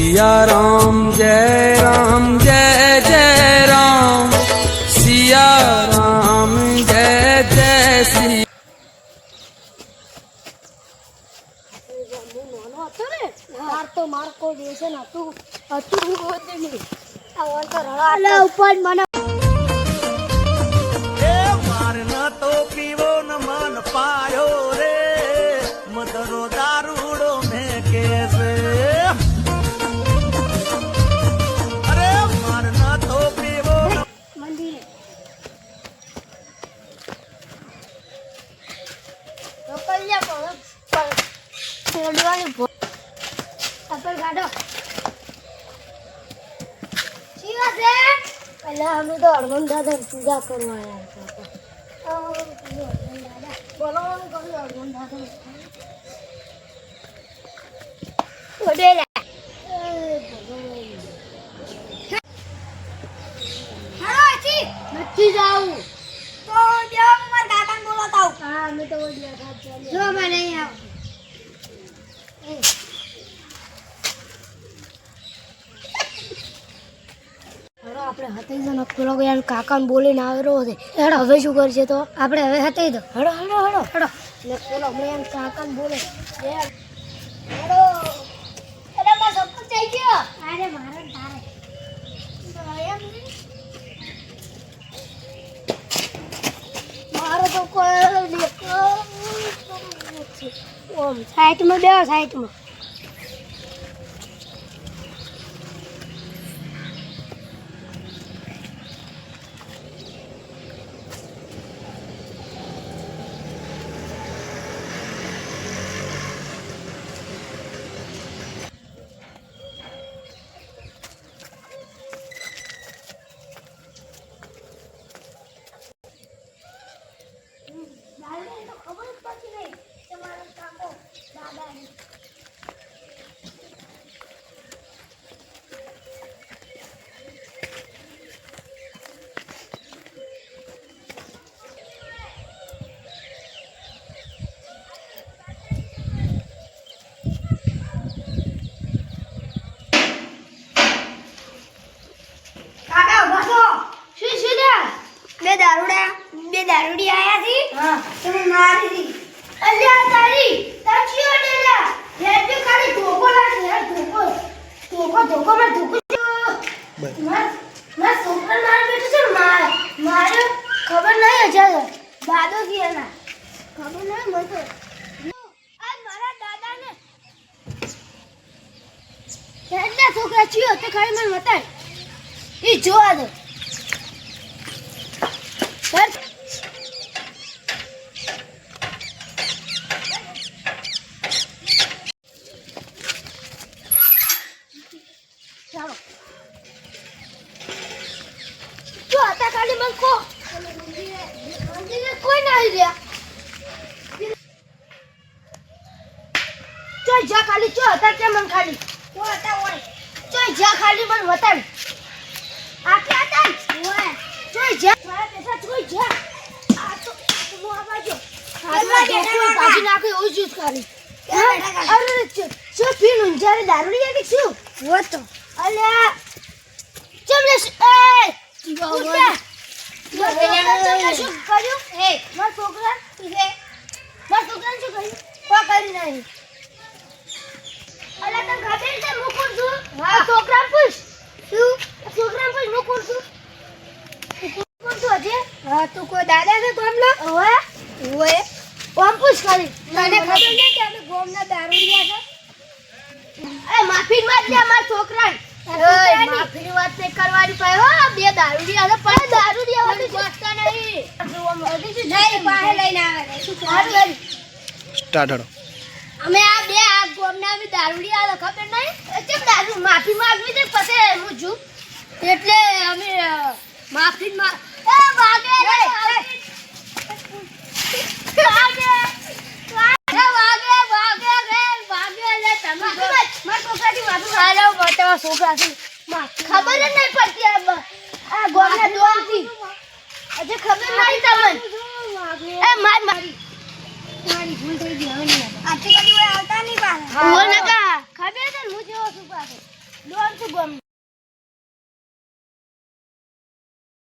સિયા રામ જય રામ જય જય રામ સિયા રામ જય જય શ્રી હું નાનો હતો ને માર તો માર કોઈ દેશે ને હતું હતું ગોદ નહીં આ વન તો રડા ઉપર મને એ મારના તો પીવો પહેલા અમે તો હરમન દાદા પૂજા કરવા આવ્યા હતા. બોલો કહ્યું હરમન દાદા ઓડેલા હાલો આચી નથી જાવું તો જાવ માર કાકાને બોલાતા આવું હા અમે તો ઓડિયા ઘાટ ચાલ્યા જો મને આવ બોલીને આવેલો હવે શું કરશે તો આપણે હવે હતાઈ દો હડો હડો હડો હડો હમણાં એમ કાકાને બોલે. મારો તો કોઈ દેખાતું નથી. ઓમ સાઈડમાં બે સાઈડમાં દાદાને તો ખબર જ પડતી નહીં કે મારો કાકો દાદા છે. કાકા બસો શું શું લે બે દારૂડા બે દારૂડી આયા થી હા. તમે મારી દી અલ્યા તારી તાચી ઓડેલા હે જો ખાલી ધોકો લાગે હે ધોકો. ધોકો ધોકો માં ધોકો. માર માર છોકરા માર બેઠો છે ને માર. મારે ખબર નહીં અજા દાદો ગયા ખબર નહીં મને આજ મારા દાદાને. હેડના છોકરા ચિયો તે ખાલી મને બતાય. ઈ જોવા દો ચાલો જો હતા ખાલી મને કો મંદિરે કોઈ ના આવી ચોય જા ખાલી ચો હતા કે મન ખાલી? ચો હતા ઓય ચોય જા ખાલી મને વતાડ આટલા હતા ઓય ચોય જા. મારા પૈસા ચોય જા. આ તો હું આ બાજુ હાથમાં ડોક્ટર કાઢી નાખે એવું જ ખાલી અરે ચો પીનું જ્યારે દારૂડી આવી છું. શું હોત તો અલ્યા ચમ લે એ શું કર્યું? એ, મારા છોકરા એ, મારા છોકરાને શું કર્યું? કોઈ કર્યું નહીં. અલા, તને ખબર છે હું કોણ છું? આ છોકરાને પૂછ. શું? આ પૂછ, હું કોણ છું? તું કોણ છું હજી? તું કોઈ દાદા છે? ઓવે. ઓવે. ઓમ પૂછ ખાલી. તને ખબર નહીં કે અમે ગોમના દારૂડિયા છે? એ માફી માંગ લે મારા છોકરાને. માફીની વાત નહીં કરવાની પાહે હો બે દારૂડિયા હતા પણ દારૂડિયા વાળી ગોતતા નહીં નહીં પાહે લઈને આવે સારું હેડ. સ્ટાર્ટ હડો અમે આ બે આ ગોમના અમે દારૂડી આ ખબર નહીં? ચમ દારૂ માફી માંગવી છે? પછી હું છું. એટલે અમે માફી માં એ વાગે રે વાગે. વાગે વાગે વાગે રે વાગે લે તમે મારા છોકરાથી માથું ખાઈ લો તમારા છોકરાથી ખબર જ નહીં પડતી આ બ- આ ગોમના દોરથી હજી ખબર નહીં તમને? માર મારી મારી ભૂલ થઈ ગઈ